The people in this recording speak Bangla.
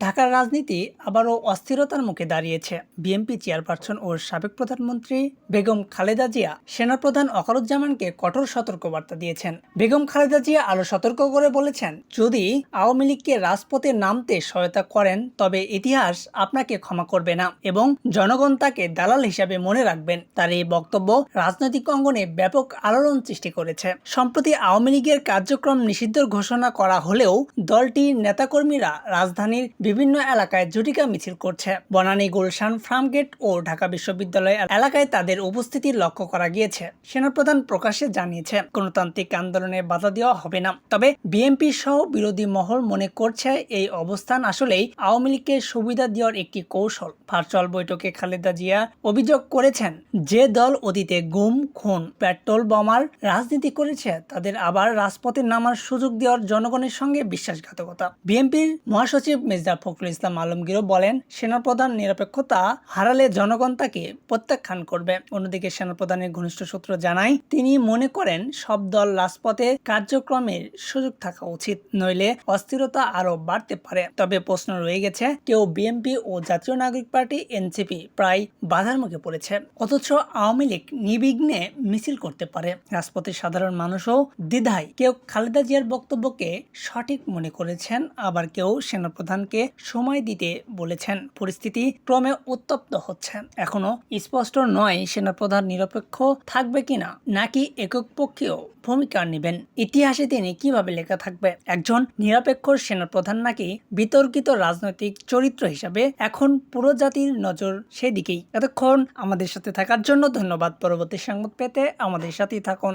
ঢাকার রাজনীতি আবারও অস্থিরতার মুখে দাঁড়িয়েছে। বিএনপি চেয়ারপারসন ও সাবেক প্রধানমন্ত্রী বেগম খালেদা জিয়া, সেনাপ্রধান অকারুজ্জামানকে কঠোর সতর্কবার্তা দিয়েছেন। বেগম খালেদা জিয়া আরও সতর্ক করে বলেছেন, যদি আওয়ামী লীগকে রাজপথে নামতে সহায়তা করেন, তবে ইতিহাস আপনাকে ক্ষমা করবে না এবং জনগণ তাকে দালাল হিসাবে মনে রাখবেন। তার এই বক্তব্য রাজনৈতিক অঙ্গনে ব্যাপক আলোড়ন সৃষ্টি করেছে। সম্প্রতি আওয়ামী লীগের কার্যক্রম নিষিদ্ধ ঘোষণা করা হলেও দলটির নেতাকর্মীরা রাজধানীর বিভিন্ন এলাকায় জুটিকা মিছিল করছে। বনানী, গুলশান, ফার্মগেট ও ঢাকা বিশ্ববিদ্যালয় এলাকায় তাদের উপস্থিতি লক্ষ্য করা গিয়েছে, সেনাপ্রধান প্রকাশ্যে জানিয়েছে। গণতান্ত্রিক আন্দোলনে বাধা দেওয়া হবে না। তবে বিএনপি সহ বিরোধী মহল মনে করছে এই অবস্থান আসলেই আওয়ামী লীগকে সুবিধা দেওয়ার একটি কৌশল। ভার্চুয়াল বৈঠকে খালেদা জিয়া অভিযোগ করেছেন, যে দল অতীতে গুম, খুন, পেট্রোল বোমার রাজনীতি করেছে, তাদের আবার রাজপথে নামার সুযোগ দেওয়ার জনগণের সঙ্গে বিশ্বাসঘাতকতা। বিএনপির মহাসচিব মির্জা ফখরুল ইসলাম আলমগীরও বলেন, সেনাপ্রধান নিরপেক্ষতা হারালে জনগণ তাকে প্রত্যাখ্যান করবে। অন্যদিকে সেনাপ্রধানের ঘনিষ্ঠ সূত্র জানায়, তিনি মনে করেন, সব দল রাজপথে কার্যক্রমের সুযোগ থাকা উচিত, নইলে অস্থিরতা আরও বাড়তে পারে। তবে প্রশ্ন রয়ে গেছে, কেউ বিএনপি ও জাতীয় নাগরিক পার্টি, এনসিপি প্রায় বাধার মুখে পড়েছে, অথচ আওয়ামী লীগ নির্বিঘ্নে মিছিল করতে পারে। রাজপথের সাধারণ মানুষও দ্বিধায়। কেউ খালেদা জিয়ার বক্তব্যকে সঠিক মনে করেছেন, আবার কেউ সেনাপ্রধানকে সময় দিতে বলেছেন। পরিস্থিতি ক্রমে উত্তপ্ত হচ্ছে। এখনও স্পষ্ট নয় সেনাপ্রধান নিরপেক্ষ থাকবে কিনা, নাকি একক পক্ষেও ভূমিকা নেবেন। ইতিহাসে তিনি কীভাবে লেখা থাকবে? একজন নিরপেক্ষ সেনাপ্রধান নাকি বিতর্কিত রাজনৈতিক চরিত্র হিসাবে এখন পুরো জাতির নজর সেদিকেই? এতক্ষণ আমাদের সাথে থাকার জন্য ধন্যবাদ। পরবর্তী সংবাদ পেতে আমাদের সাথেই থাকুন।